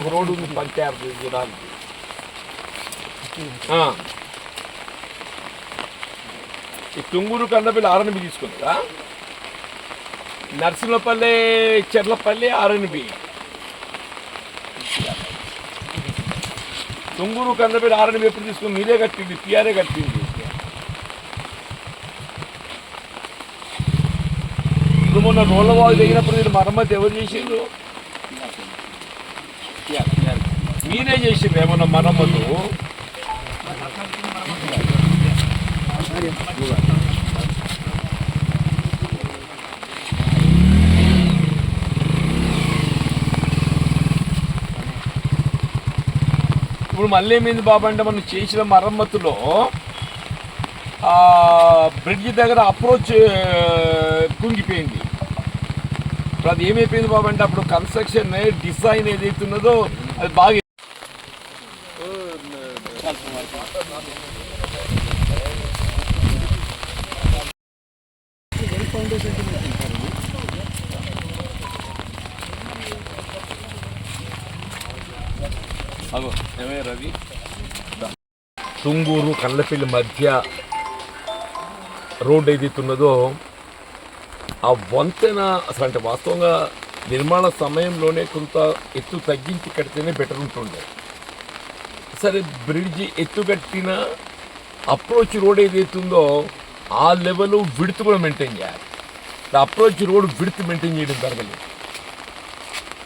ఒక రోడ్డు ఉంది పంచాయతీ జిల్లాకి ఈ తుంగూరు కండపల్లి ఆర్ఎన్బి తీసుకుందా నర్సింహపల్లి చెర్లపల్లి ఆర్ఎన్బి. తుంగూరు కండపల్లి ఆర్ఎన్బి ఎప్పుడు తీసుకుని మీరే కట్టింది పిఆర్ఏ కట్టింది. ఇప్పుడు మొన్న రోడ్ల వాళ్ళు దిగినప్పుడు మీరు మరమ్మతి ఎవరు చేసిండ్రు? మీరే చేసిండ్రు ఏమన్నా మరమ్మతు ఇప్పుడు మళ్ళీ ఏమైంది బాబు అంటే మనం చేసిన మరమ్మతులో బ్రిడ్జ్ దగ్గర అప్రోచ్ కుంగిపోయింది. ఇప్పుడు అది ఏమైపోయింది బాబు అంటే అప్పుడు కన్స్ట్రక్షన్ డిజైన్ ఏదైతే ఉన్నదో అది బాగా అగో రవి. తుంగూరు కళ్ళపల్లి మధ్య రోడ్ ఏదైతే ఉన్నదో ఆ వంతెన అసలు అంటే వాస్తవంగా నిర్మాణ సమయంలోనే కొంత ఎత్తు తగ్గించి కడితేనే బెటర్ ఉంటుండే. సరే బ్రిడ్జ్ ఎత్తు కట్టిన అప్రోచ్ రోడ్ ఏదైతే ఉందో ఆ లెవెల్ విడుతు కూడా మెయింటైన్ చేయాలి. అప్రోచ్ రోడ్ విడుతు మెయింటైన్ చేయడం జరగలేదు.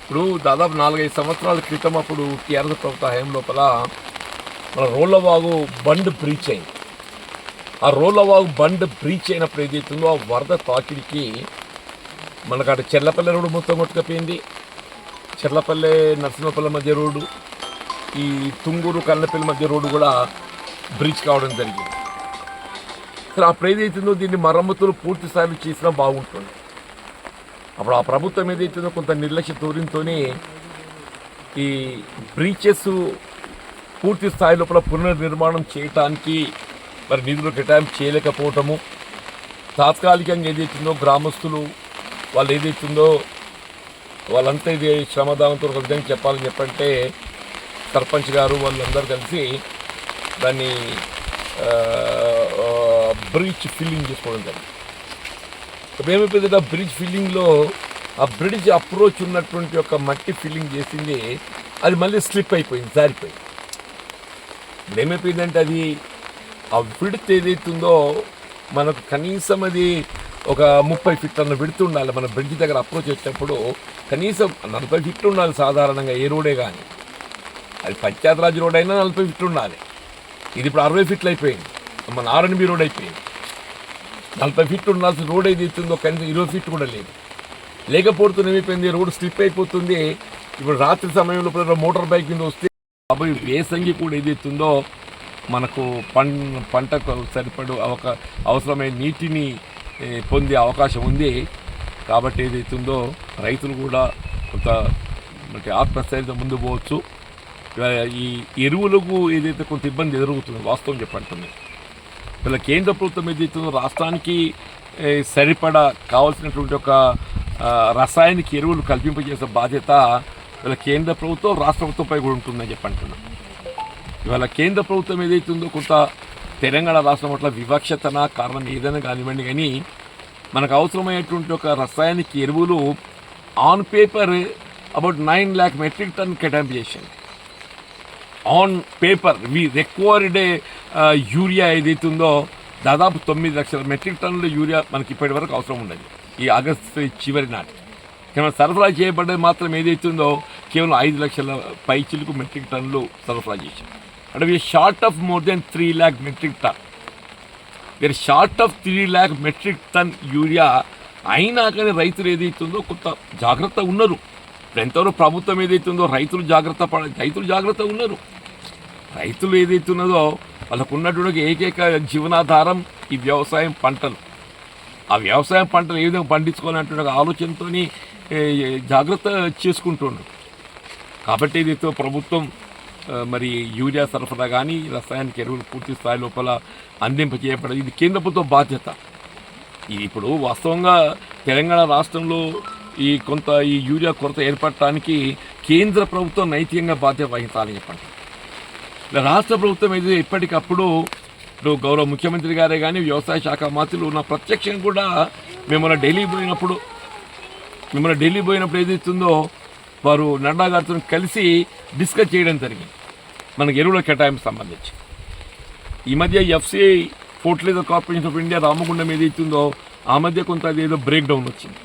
ఇప్పుడు దాదాపు నాలుగైదు సంవత్సరాల క్రితం అప్పుడు టీఆర్ఎస్ ప్రభుత్వ హయం లోపల మన రోళ్ళవాగు బండ్ బ్రీచ్ అయింది. ఆ రోలవాగు బండ్ బ్రీచ్ అయినప్పుడు ఏదైతుందో ఆ వరద తాకిడికి మనకు అటు చెర్లపల్లె రోడ్డు మొత్తం కొట్టుకపోయింది. చెర్లపల్లె నరసింహపల్లె మధ్య రోడ్డు ఈ తుంగూరు కన్నపల్లి మధ్య రోడ్డు కూడా బ్రీచ్ కావడం జరిగింది. అసలు అప్పుడు ఏదైతుందో దీన్ని మరమ్మతులు పూర్తి స్థాయిలో చేసినా బాగుంటుంది. అప్పుడు ఆ ప్రభుత్వం ఏదైతుందో కొంత నిర్లక్ష్య ధోరణితో ఈ బ్రీచెస్ పూర్తి స్థాయి లోపల పునర్నిర్మాణం చేయటానికి మరి నిధులు కేటాయింపు చేయలేకపోవటము. తాత్కాలికంగా ఏదైతుందో గ్రామస్తులు వాళ్ళు ఏదైతుందో వాళ్ళంతా ఇది శ్రమదానంతో ఒక విధంగా చెప్పాలని చెప్పంటే సర్పంచ్ గారు వాళ్ళందరూ కలిసి దాన్ని బ్రిడ్జ్ ఫిల్లింగ్ చేసుకోవడం జరిగింది. ఇప్పుడు ఏమైపోయింది ఆ బ్రిడ్జ్ ఫిల్లింగ్లో ఆ బ్రిడ్జ్ అప్రోచ్ ఉన్నటువంటి ఒక మట్టి ఫిల్లింగ్ చేసింది అది మళ్ళీ స్లిప్ అయిపోయింది జారిపోయింది. ఇప్పుడు ఏమైపోయిందంటే అది ఆ విడత్ ఏదైతుందో మనకు కనీసం అది ఒక ముప్పై ఫిట్ అన్న విడుతు ఉండాలి. మన బ్రిడ్జ్ దగ్గర అప్రోచ్ వచ్చేటప్పుడు కనీసం నలభై ఫిట్లు ఉండాలి సాధారణంగా ఏ రోడే కానీ. అది పంచాయతీరాజ్ రోడ్ అయినా నలభై ఫిట్లు ఉండాలి. ఇది ఇప్పుడు అరవై ఫిట్లు అయిపోయింది. మన ఆర్ఎన్బి రోడ్ అయిపోయింది. నలభై ఫీట్లు ఉండాల్సిన రోడ్ ఏది ఇస్తుందో కనీసం ఇరవై ఫిట్ కూడా లేదు. లేకపోతే ఏమైపోయింది? రోడ్ స్లిప్ అయిపోతుంది. ఇప్పుడు రాత్రి సమయంలో మోటార్ బైక్ మీద వస్తే అబ్బాయి వేసంగి కూడా ఏదైతుందో మనకు పం పంటకు సరిపడు అవక అవసరమైన నీటిని పొందే అవకాశం ఉంది. కాబట్టి ఏదైతుందో రైతులు కూడా కొంత మనకి ఆత్మస్థైర్యంతో ముందు పోవచ్చు. ఈ ఎరువులకు ఏదైతే కొంత ఇబ్బంది ఎదురుగుతుందో వాస్తవం చెప్పంటుంది. వీళ్ళ కేంద్ర ప్రభుత్వం ఏదైతుందో రాష్ట్రానికి సరిపడా కావాల్సినటువంటి ఒక రసాయనిక ఎరువులు కల్పింపజేసే బాధ్యత వీళ్ళ కేంద్ర ప్రభుత్వం రాష్ట్ర ప్రభుత్వంపై కూడా ఉంటుందని చెప్పంటున్నాను ఇవాళ కేంద్ర ప్రభుత్వం ఏదైతుందో కొంత తెలంగాణ రాష్ట్రం పట్ల వివక్షతన కారణం ఏదైనా కానివ్వండి కానీ మనకు అవసరమైనటువంటి ఒక రసాయనిక ఎరువులు on paper about nine lakh metric ton కేటాయింపు చేసింది on paper we required urea ఏదైతుందో దాదాపు తొమ్మిది లక్షల మెట్రిక్ టన్నుల యూరియా మనకి ఇప్పటి వరకు అవసరం ఉండదు ఈ ఆగస్టు చివరి నాటి. కేవలం సరఫరా చేయబడ్డది మాత్రం ఏదైతుందో కేవలం ఐదు లక్షల పైచిలకు మెట్రిక్ టన్నులు సరఫరా అంటే we short of more than three lakh metric ton we are short of three lakh metric ton urea అయినా కానీ రైతులు ఏదైతుందో కొంత జాగ్రత్త ఉన్నారు. ఇప్పుడు ఎంతవరకు ప్రభుత్వం ఏదైతుందో రైతులు జాగ్రత్త పడ రైతులు జాగ్రత్త ఉన్నారు. రైతులు ఏదైతే ఉన్నదో వాళ్ళకు ఉన్నటువంటి ఏకైక జీవనాధారం ఈ వ్యవసాయం పంటలు. ఆ వ్యవసాయం పంటలు ఏ విధంగా పండించుకోవాలంటే ఆలోచనతో జాగ్రత్త చేసుకుంటుండ్రు. కాబట్టి ఏదైతే ప్రభుత్వం మరి యూరియా సరఫరా కానీ రసాయనిక ఎరువులు పూర్తి స్థాయి లోపల అందింప చేయబడదు. ఇది కేంద్ర ప్రభుత్వ బాధ్యత. ఇది ఇప్పుడు వాస్తవంగా తెలంగాణ రాష్ట్రంలో ఈ కొంత ఈ యూరియా కొరత ఏర్పడటానికి కేంద్ర ప్రభుత్వం నైతికంగా బాధ్యత వహించాలని చెప్పండి. రాష్ట్ర ప్రభుత్వం ఏది ఎప్పటికప్పుడు ఇప్పుడు గౌరవ ముఖ్యమంత్రి గారే కానీ వ్యవసాయ శాఖ మంత్రులు ఉన్న ప్రత్యక్షం కూడా మిమ్మల్ని ఢిల్లీ పోయినప్పుడు మిమ్మల్ని ఢిల్లీ పోయినప్పుడు ఏదైతుందో వారు నడ్డా గారితో కలిసి డిస్కస్ చేయడం జరిగింది. మనకి ఎరువుల కేటాయింపు సంబంధించి. ఈ మధ్య FCI fertiliser corporation of India Ramagundam ఏదైతుందో ఆ మధ్య కొంత అదేదో బ్రేక్ డౌన్ వచ్చింది.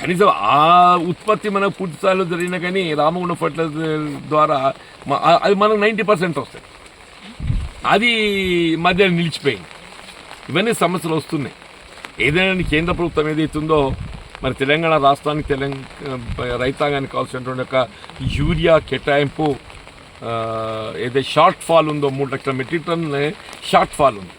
కనీసం ఆ ఉత్పత్తి మనకు పూర్తి స్థాయిలో జరిగినా కానీ రామగుండం ఫర్టిలైజర్ ద్వారా అది మనకు నైంటీ పర్సెంట్ వస్తుంది. అది మధ్య నిలిచిపోయింది. ఇవన్నీ సమస్యలు వస్తున్నాయి. ఏదైనా కేంద్ర ప్రభుత్వం ఏదైతుందో మరి తెలంగాణ రాష్ట్రానికి తెలంగాణ రైతాంగానికి కావాల్సినటువంటి ఒక యూరియా కేటాయింపు ఏదైతే షార్ట్ ఫాల్ ఉందో మూడు లక్షల మెట్రిక్ టన్ షార్ట్ ఫాల్ ఉంది.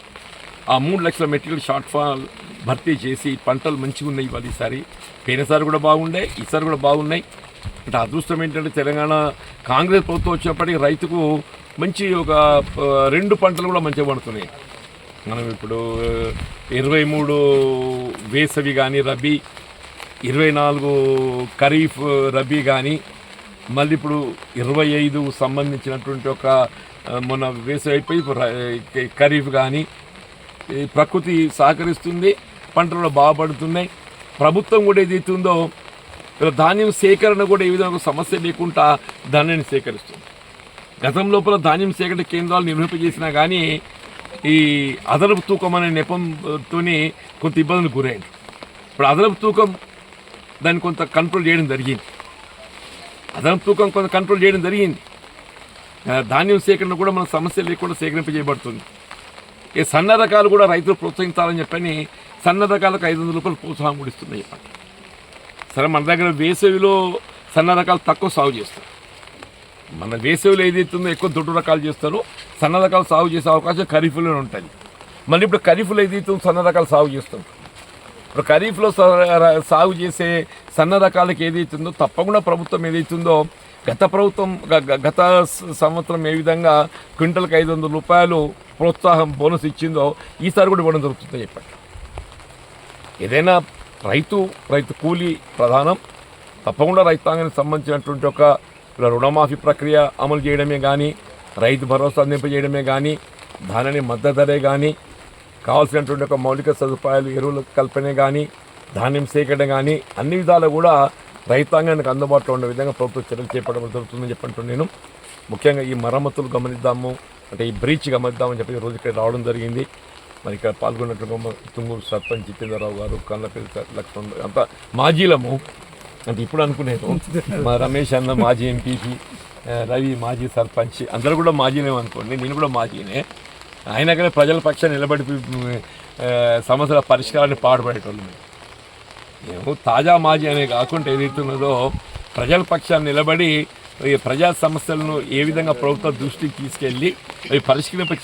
ఆ మూడు లక్షల మెట్రిక్ షార్ట్ ఫాల్ భర్తీ చేసి పంటలు మంచిగా ఉన్నాయి ఇవాళ ఈసారి. పోయినసారి కూడా బాగుండే ఈసారి కూడా బాగున్నాయి. అంటే అదృష్టం ఏంటంటే తెలంగాణ కాంగ్రెస్ ప్రభుత్వం వచ్చినప్పటికీ రైతుకు మంచి ఒక రెండు పంటలు కూడా మంచిగా పడుతున్నాయి. మనం ఇప్పుడు ఇరవై మూడు వేసవి కానీ రబీ ఇరవై నాలుగు ఖరీఫ్ రబీ కానీ మళ్ళీ ఇప్పుడు ఇరవై ఐదు సంబంధించినటువంటి ఒక మొన్న వేసవి అయిపోయి ఖరీఫ్ కానీ ఈ ప్రకృతి సహకరిస్తుంది పంటలు బాగుపడుతున్నాయి ప్రభుత్వం కూడా ఏదైతుందో ధాన్యం సేకరణ కూడా ఏ విధంగా సమస్య లేకుండా ధాన్యాన్ని సేకరిస్తుంది. గతం లోపల ధాన్యం సేకరణ కేంద్రాలు నిర్వహింపజేసినా కానీ ఈ అదనపు తూకం అనే నెపంతో కొంత ఇబ్బందులు గురైంది ఇప్పుడు అదనపు తూకం దాన్ని కొంత కంట్రోల్ చేయడం జరిగింది. అదనపు తూకం కొంత కంట్రోల్ చేయడం జరిగింది. ధాన్యం సేకరణ కూడా మన సమస్య లేకుండా సేకరింపజేయబడుతుంది. ఈ సన్న రకాలు కూడా రైతులు ప్రోత్సహించాలని చెప్పని సన్న రకాలకు ఐదు వందల రూపాయలు ప్రోత్సాహం కూడా ఇస్తున్నాయి. చెప్పండి సరే మన దగ్గర వేసవిలో సన్న రకాలు తక్కువ సాగు చేస్తారు. మన వేసవిలో ఏదైతుందో ఎక్కువ దొడ్డు రకాలు చేస్తారో. సన్న రకాలు సాగు చేసే అవకాశం ఖరీఫ్లోనే ఉంటుంది. మళ్ళీ ఇప్పుడు ఖరీఫ్లో ఏదైతుందో సన్న రకాలు సాగు చేస్తాం ఇప్పుడు ఖరీఫ్లో సాగు చేసే సన్న రకాలకు ఏదైతుందో తప్పకుండా ప్రభుత్వం ఏదైతుందో గత ప్రభుత్వం గ- గత సంవత్సరం ఏ విధంగా క్వింటల్కి ఐదు వందల రూపాయలు ప్రోత్సాహం బోనస్ ఇచ్చిందో ఈసారి కూడా ఇవ్వడం జరుగుతుందని చెప్పండి. ఏదైనా రైతు రైతు కూలీ ప్రధానం తప్పకుండా రైతాంగానికి సంబంధించినటువంటి ఒక రుణమాఫీ ప్రక్రియ అమలు చేయడమే కానీ రైతు భరోసా అందింపజేయడమే కానీ ధాన్యాన్ని మద్దతు ధరే కానీ కావాల్సినటువంటి ఒక మౌలిక సదుపాయాలు ఎరువుల కల్పనే కానీ ధాన్యం సేకరణ కానీ అన్ని విధాలు కూడా రైతాంగానికి అందుబాటులో ఉండే విధంగా ప్రభుత్వం చర్యలు చేపట్టడం జరుగుతుందని చెప్పంటూ నేను ముఖ్యంగా ఈ మరమ్మతులు గమనిద్దాము అంటే ఈ బ్రీచ్ గమనిద్దామని చెప్పి రోజు ఇక్కడ రావడం జరిగింది. మరి ఇక్కడ పాల్గొన్నట్టు మా తుంగూరు సర్పంచ్ జితేంద్రరావు గారు కన్నపల్లి లక్ష్మణ్ అంతా మాజీలము. అంటే ఇప్పుడు అనుకునేది మా రమేష్ అన్న మాజీ ఎంపీపీ రవి మాజీ సర్పంచ్ అందరూ కూడా మాజీనే అనుకోండి నేను కూడా మాజీనే. అయినా కానీ ప్రజల పక్షాన్ని నిలబడి సమస్యల పరిష్కారాన్ని పాటుపడేటోళ్ళు మేము. తాజా మాజీ అనే కాకుండా ఏదైతున్నదో ప్రజల పక్షాన్ని నిలబడి ప్రజా సమస్యలను ఏ విధంగా ప్రభుత్వ దృష్టికి తీసుకెళ్ళి అవి పరిష్కరింప